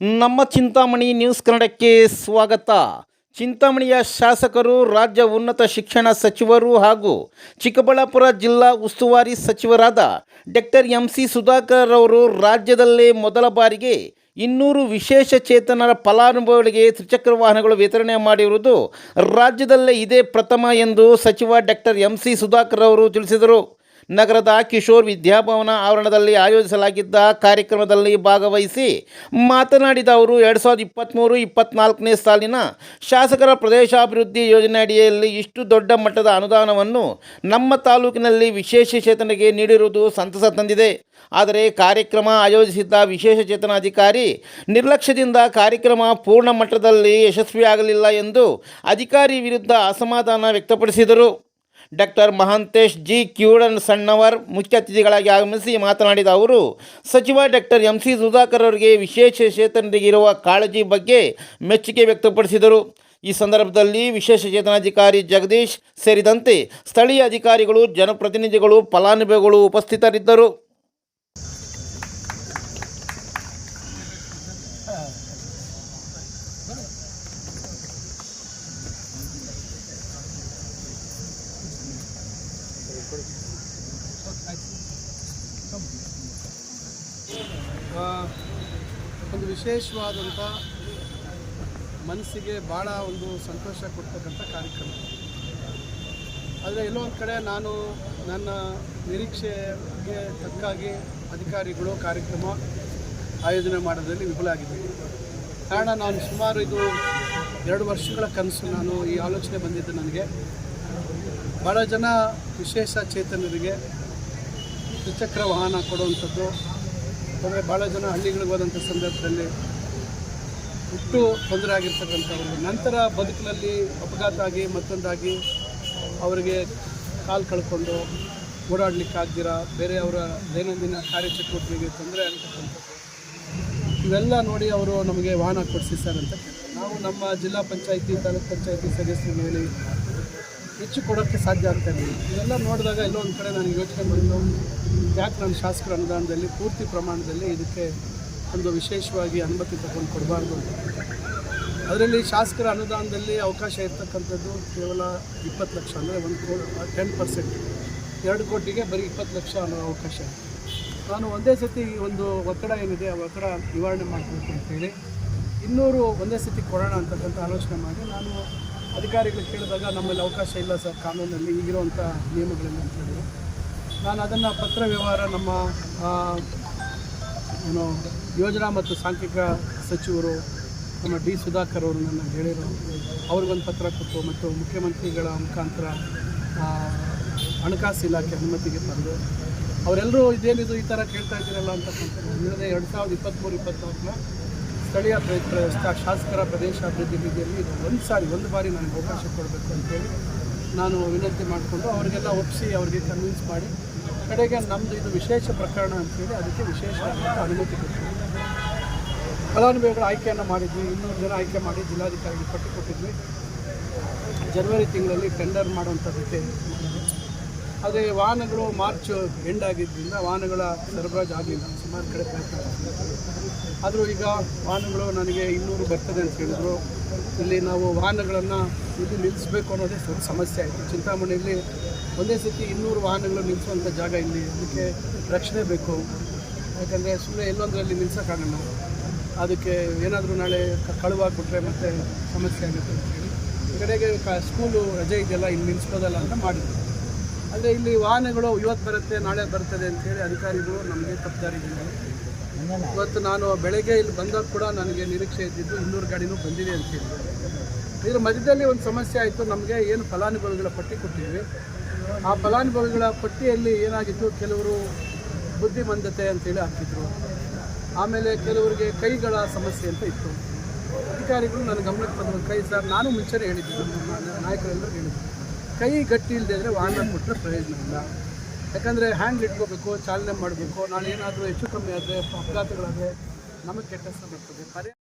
ನಮ್ಮ ಚಿಂತಾಮಣಿ ನ್ಯೂಸ್ ಕನ್ನಡಕ್ಕೆ ಸ್ವಾಗತ. ಚಿಂತಾಮಣಿಯ ಶಾಸಕರು, ರಾಜ್ಯ ಉನ್ನತ ಶಿಕ್ಷಣ ಸಚಿವರು ಹಾಗೂ ಚಿಕ್ಕಬಳ್ಳಾಪುರ ಜಿಲ್ಲಾ ಉಸ್ತುವಾರಿ ಸಚಿವರಾದ ಡಾಕ್ಟರ್ ಎಂ ಸಿ ಸುಧಾಕರ್ ಅವರು ರಾಜ್ಯದಲ್ಲೇ ಮೊದಲ ಬಾರಿಗೆ ಇನ್ನೂರು ವಿಶೇಷ ಚೇತನರ ಫಲಾನುಭವಿಗಳಿಗೆ ತ್ರಿಚಕ್ರ ವಾಹನಗಳು ವಿತರಣೆ ಮಾಡಿರುವುದು ರಾಜ್ಯದಲ್ಲೇ ಇದೇ ಪ್ರಥಮ ಎಂದು ಸಚಿವ ಡಾಕ್ಟರ್ ಎಂ ಸಿ ಸುಧಾಕರ್ ಅವರು ತಿಳಿಸಿದರು. ನಗರದ ಕಿಶೋರ್ ವಿದ್ಯಾಭವನ ಆವರಣದಲ್ಲಿ ಆಯೋಜಿಸಲಾಗಿದ್ದ ಕಾರ್ಯಕ್ರಮದಲ್ಲಿ ಭಾಗವಹಿಸಿ ಮಾತನಾಡಿದ ಅವರು, ಎರಡು ಸಾವಿರದ ಇಪ್ಪತ್ತ್ಮೂರು ಇಪ್ಪತ್ತ್ನಾಲ್ಕನೇ ಸಾಲಿನ ಶಾಸಕರ ಪ್ರದೇಶಾಭಿವೃದ್ಧಿ ಯೋಜನೆ ಅಡಿಯಲ್ಲಿ ಇಷ್ಟು ದೊಡ್ಡ ಮಟ್ಟದ ಅನುದಾನವನ್ನು ನಮ್ಮ ತಾಲೂಕಿನಲ್ಲಿ ವಿಶೇಷ ಚೇತನಗೆ ನೀಡಿರುವುದು ಸಂತಸ ತಂದಿದೆ. ಆದರೆ ಕಾರ್ಯಕ್ರಮ ಆಯೋಜಿಸಿದ್ದ ವಿಶೇಷ ಚೇತನ ಅಧಿಕಾರಿ ನಿರ್ಲಕ್ಷ್ಯದಿಂದ ಕಾರ್ಯಕ್ರಮ ಪೂರ್ಣ ಮಟ್ಟದಲ್ಲಿ ಯಶಸ್ವಿಯಾಗಲಿಲ್ಲ ಎಂದು ಅಧಿಕಾರಿ ವಿರುದ್ಧ ಅಸಮಾಧಾನ ವ್ಯಕ್ತಪಡಿಸಿದರು. ಡಾಕ್ಟರ್ ಮಹಾಂತೇಶ್ ಜಿ ಕ್ಯೂಡನ್ ಸಣ್ಣವರ್ ಮುಖ್ಯ ಅತಿಥಿಗಳಾಗಿ ಆಗಮಿಸಿ ಮಾತನಾಡಿದ ಅವರು, ಸಚಿವ ಡಾಕ್ಟರ್ ಎಂ ಸಿ ಸುಧಾಕರ್ ಅವರಿಗೆ ವಿಶೇಷ ಚೇತನರಿಗೆ ಇರುವ ಕಾಳಜಿ ಬಗ್ಗೆ ಮೆಚ್ಚುಗೆ ವ್ಯಕ್ತಪಡಿಸಿದರು. ಈ ಸಂದರ್ಭದಲ್ಲಿ ವಿಶೇಷ ಚೇತನಾಧಿಕಾರಿ ಜಗದೀಶ್ ಸೇರಿದಂತೆ ಸ್ಥಳೀಯ ಅಧಿಕಾರಿಗಳು, ಜನಪ್ರತಿನಿಧಿಗಳು, ಫಲಾನುಭವಿಗಳು ಉಪಸ್ಥಿತರಿದ್ದರು. ಒಂದು ವಿಶೇಷವಾದಂಥ ಮನಸ್ಸಿಗೆ ಭಾಳ ಒಂದು ಸಂತೋಷ ಕೊಡ್ತಕ್ಕಂಥ ಕಾರ್ಯಕ್ರಮ. ಆದರೆ ಎಲ್ಲೋ ಒಂದು ಕಡೆ ನಾನು ನನ್ನ ನಿರೀಕ್ಷೆಗೆ ತಕ್ಕಾಗಿ ಅಧಿಕಾರಿಗಳು ಕಾರ್ಯಕ್ರಮ ಆಯೋಜನೆ ಮಾಡೋದ್ರಲ್ಲಿ ವಿಫಲ ಆಗಿದ್ದೀನಿ ಕಾರಣ ನಾನು ಸುಮಾರು ಇದು ಎರಡು ವರ್ಷಗಳ ಕನಸು ನಾನು ಈ ಆಲೋಚನೆ ಬಂದಿದ್ದು ನನಗೆ. ಭಾಳ ಜನ ವಿಶೇಷ ಚೇತನರಿಗೆ ದ್ವಿಚಕ್ರ ವಾಹನ ಕೊಡುವಂಥದ್ದು ಅಂದರೆ ಭಾಳ ಜನ ಹಳ್ಳಿಗಳಿಗೆ ಹೋದಂಥ ಸಂದರ್ಭದಲ್ಲಿ ಹುಟ್ಟು ತೊಂದರೆ ಆಗಿರ್ತಕ್ಕಂಥವ್ರಿಗೆ ನಂತರ ಬದುಕಿನಲ್ಲಿ ಅಪಘಾತ ಆಗಿ ಮತ್ತೊಂದಾಗಿ ಅವರಿಗೆ ಕಾಲು ಕಳ್ಕೊಂಡು ಓಡಾಡಲಿಕ್ಕಾಗ್ದಿರ ಬೇರೆ ಅವರ ದೈನಂದಿನ ಕಾರ್ಯಚಟುವಟಿಕೆಗೆ ತೊಂದರೆ ಆಗಿರ್ತಕ್ಕಂಥದ್ದು ಇವೆಲ್ಲ ನೋಡಿ ಅವರು ನಮಗೆ ವಾಹನ ಕೊಡಿಸಿ ಸರ್ ಅಂತ. ನಾವು ನಮ್ಮ ಜಿಲ್ಲಾ ಪಂಚಾಯಿತಿ, ತಾಲೂಕು ಪಂಚಾಯಿತಿ ಸದಸ್ಯರು ಹೇಳಿ ಹೆಚ್ಚು ಕೊಡೋಕ್ಕೆ ಸಾಧ್ಯ ಆಗ್ತಾ ಇರಲಿಲ್ಲ ಇವೆಲ್ಲ ನೋಡಿದಾಗ ಎಲ್ಲೋ ಒಂದು ಕಡೆ ನಾನು ಯೋಚನೆ ಮಾಡಿದ್ದು ಯಾಕೆ ನಾನು ಶಾಸಕರ ಅನುದಾನದಲ್ಲಿ ಪೂರ್ತಿ ಪ್ರಮಾಣದಲ್ಲಿ ಇದಕ್ಕೆ ಒಂದು ವಿಶೇಷವಾಗಿ ಅನುಮತಿ ತಗೊಂಡು ಕೊಡಬಾರ್ದು ಅಂತ. ಅದರಲ್ಲಿ ಶಾಸಕರ ಅನುದಾನದಲ್ಲಿ ಅವಕಾಶ ಇರ್ತಕ್ಕಂಥದ್ದು ಕೇವಲ ಇಪ್ಪತ್ತು ಲಕ್ಷ ಅಂದರೆ ಒಂದು ಕೋ ಟೆನ್ ಪರ್ಸೆಂಟ್ ಎರಡು ಕೋಟಿಗೆ ಬರೀ ಇಪ್ಪತ್ತು ಲಕ್ಷ ಅನ್ನೋ ಅವಕಾಶ. ನಾನು ಒಂದೇ ಸತಿ ಒಂದು ಒತ್ತಡ ಏನಿದೆ, ಆ ಒತ್ತಡ ನಿವಾರಣೆ ಮಾಡಬೇಕು ಅಂತೇಳಿ ಇನ್ನೂರು ಒಂದೇ ಸತಿ ಕೊಡೋಣ ಅಂತಕ್ಕಂಥ ಆಲೋಚನೆ ಮಾಡಿ ನಾನು ಅಧಿಕಾರಿಗಳು ಕೇಳಿದಾಗ ನಮ್ಮಲ್ಲಿ ಅವಕಾಶ ಇಲ್ಲ ಸರ್ ಕಾನೂನಲ್ಲಿ ಈಗಿರುವಂಥ ನಿಯಮಗಳಿಂದ ಅಂತ ಹೇಳಿದ್ರು ನಾನು ಅದನ್ನು ಪತ್ರ ವ್ಯವಹಾರ ನಮ್ಮ ಏನು, ಯೋಜನಾ ಮತ್ತು ಸಾಂಖ್ಯಿಕ ಸಚಿವರು ನಮ್ಮ ಡಿ ಸುಧಾಕರ್ ಅವರು ನನ್ನ ಗೆಳೆಯರು ಅವ್ರಿಗೊಂದು ಪತ್ರ ಕೊಟ್ಟು ಮತ್ತು ಮುಖ್ಯಮಂತ್ರಿಗಳ ಮುಖಾಂತರ ಹಣಕಾಸು ಇಲಾಖೆ ಅನುಮತಿಗೆ ತಂದು, ಅವರೆಲ್ಲರೂ ಇದೇನಿದು ಈ ಥರ ಕೇಳ್ತಾ ಇದ್ದೀರಲ್ಲ ಅಂತಕ್ಕಂಥ ಹೇಳಿದೆ ಎರಡು ಸಾವಿರದ ಇಪ್ಪತ್ತ್ಮೂರು ಇಪ್ಪತ್ತ್ನಾಲ್ಕರ ಸ್ಥಳೀಯ ಶಾಸಕರ ಪ್ರದೇಶ ಅಭಿವೃದ್ಧಿ ನಿಧಿಯಲ್ಲಿ ಇದು ಒಂದು ಸಾರಿ, ಒಂದು ಬಾರಿ ನನಗೆ ಅವಕಾಶ ಕೊಡಬೇಕು ಅಂತೇಳಿ ನಾನು ವಿನಂತಿ ಮಾಡಿಕೊಂಡು ಅವರಿಗೆಲ್ಲ ಒಪ್ಪಿಸಿ ಅವರಿಗೆ ಕನ್ವಿನ್ಸ್ ಮಾಡಿ, ಕಡೆಗೆ ನಮ್ಮದು ಇದು ವಿಶೇಷ ಪ್ರಕರಣ ಅಂತೇಳಿ ಅದಕ್ಕೆ ವಿಶೇಷ ಅನುಮತಿ ಕೊಟ್ಟಿದ್ವಿ. ಫಲಾನುಭವಿಗಳ ಆಯ್ಕೆಯನ್ನು ಮಾಡಿದ್ವಿ, ಇನ್ನೂರು ಜನ ಆಯ್ಕೆ ಮಾಡಿ ಜಿಲ್ಲಾಧಿಕಾರಿಗೆ ಪಟ್ಟಿ ಕೊಟ್ಟಿದ್ವಿ ಜನವರಿ ತಿಂಗಳಲ್ಲಿ ಟೆಂಡರ್ ಮಾಡುವಂಥದ್ದಕ್ಕೆ ಅದೇ ವಾಹನಗಳು ಮಾರ್ಚ್ ಎಂಡ್ ಆಗಿದ್ದರಿಂದ ವಾಹನಗಳ ಸರಬರಾಜು ಆಗಲಿಲ್ಲ. ಸುಮಾರು ಕಡೆ. ಆದರೂ ಈಗ ವಾಹನಗಳು ನನಗೆ ಇನ್ನೂರು ಬರ್ತದೆ ಅಂತ ಹೇಳಿದ್ರು. ಇಲ್ಲಿ ನಾವು ವಾಹನಗಳನ್ನು ಇದು ನಿಲ್ಲಿಸಬೇಕು ಅನ್ನೋದೇ ಸ್ವಲ್ಪ ಸಮಸ್ಯೆ ಆಯಿತು. ಚಿಂತಾಮಣಿಯಲ್ಲಿ ಒಂದೇ ಸತಿ ಇನ್ನೂರು ವಾಹನಗಳು ನಿಲ್ಲಿಸುವಂಥ ಜಾಗ ಇಲ್ಲಿ ಅದಕ್ಕೆ ರಕ್ಷಣೆ ಬೇಕು. ಯಾಕಂದರೆ ಸುಮ್ಮನೆ ಎಲ್ಲೊಂದರಲ್ಲಿ ನಿಲ್ಸೋಕ್ಕಾಗಲ್ಲ. ಅದಕ್ಕೆ ಏನಾದರೂ ನಾಳೆ ಕಳುವಾಗ್ಬಿಟ್ರೆ ಮತ್ತೆ ಸಮಸ್ಯೆ ಆಗುತ್ತೆ ಅಂತ ಕಡೆಗೆ ಕ, ಸ್ಕೂಲು ರಜೆ ಇದೆಯಲ್ಲ ಇಲ್ಲಿ ನಿಲ್ಲಿಸ್ಬೋದಲ್ಲ ಅಂತ ಮಾಡಿದ್ವಿ ಆದರೆ ಇಲ್ಲಿ ವಾಹನಗಳು ಇವತ್ತು ಬರುತ್ತೆ, ನಾಳೆ ಬರ್ತದೆ ಅಂತೇಳಿ ಅಧಿಕಾರಿಗಳು ನಮಗೆ ತಪ್ಪದಾರಿದ್ದಾರೆ ಇವತ್ತು ನಾನು ಬೆಳಗ್ಗೆ ಇಲ್ಲಿ ಬಂದಾಗ ಕೂಡ ನನಗೆ ನಿರೀಕ್ಷೆ ಇದ್ದಿದ್ದು ಇನ್ನೂರು ಗಾಡಿನೂ ಬಂದಿದೆ ಅಂತ ಹೇಳಿ. ಇದರ ಮಧ್ಯದಲ್ಲಿ ಒಂದು ಸಮಸ್ಯೆ ಆಯಿತು. ನಮಗೆ ಏನು ಫಲಾನುಭವಿಗಳ ಪಟ್ಟಿ ಕೊಟ್ಟಿದ್ವಿ. ಆ ಫಲಾನುಭವಿಗಳ ಪಟ್ಟಿಯಲ್ಲಿ ಏನಾಗಿತ್ತು? ಕೆಲವರು ಬುದ್ಧಿಮಂದತೆ ಅಂತೇಳಿ ಹಾಕಿದ್ರು. ಆಮೇಲೆ ಕೆಲವರಿಗೆ ಕೈಗಳ ಸಮಸ್ಯೆ ಅಂತ ಇತ್ತು. ಅಧಿಕಾರಿಗಳು ನನ್ನ ಗಮನಕ್ಕೆ ಬಂದ ಕೈ ಸರ್, ನಾನು ಮುಂಚೆನೇ ಹೇಳಿದ್ದೆ. ನಮ್ಮ ನಾಯಕರೆಲ್ಲರೂ ಹೇಳಿದ್ರು. ಕೈ ಗಟ್ಟಿ ಇಲ್ಲದೆ ವಾಹನ ಕೊಟ್ಟರೆ ಪ್ರಯೋಜನ ಇಲ್ಲ. ಯಾಕಂದರೆ ಹ್ಯಾಂಡ್ ಇಟ್ಕೋಬೇಕು, ಚಾಲನೆ ಮಾಡಬೇಕು ನಾಳೆ ಏನಾದರೂ ಹೆಚ್ಚು ಕಮ್ಮಿ ಆದರೆ ಅಪಘಾತಗಳಾದರೆ ನಮಗೆ ಕೆಟ್ಟ ಬರ್ತದೆ. ಪರ್ಯಾಯ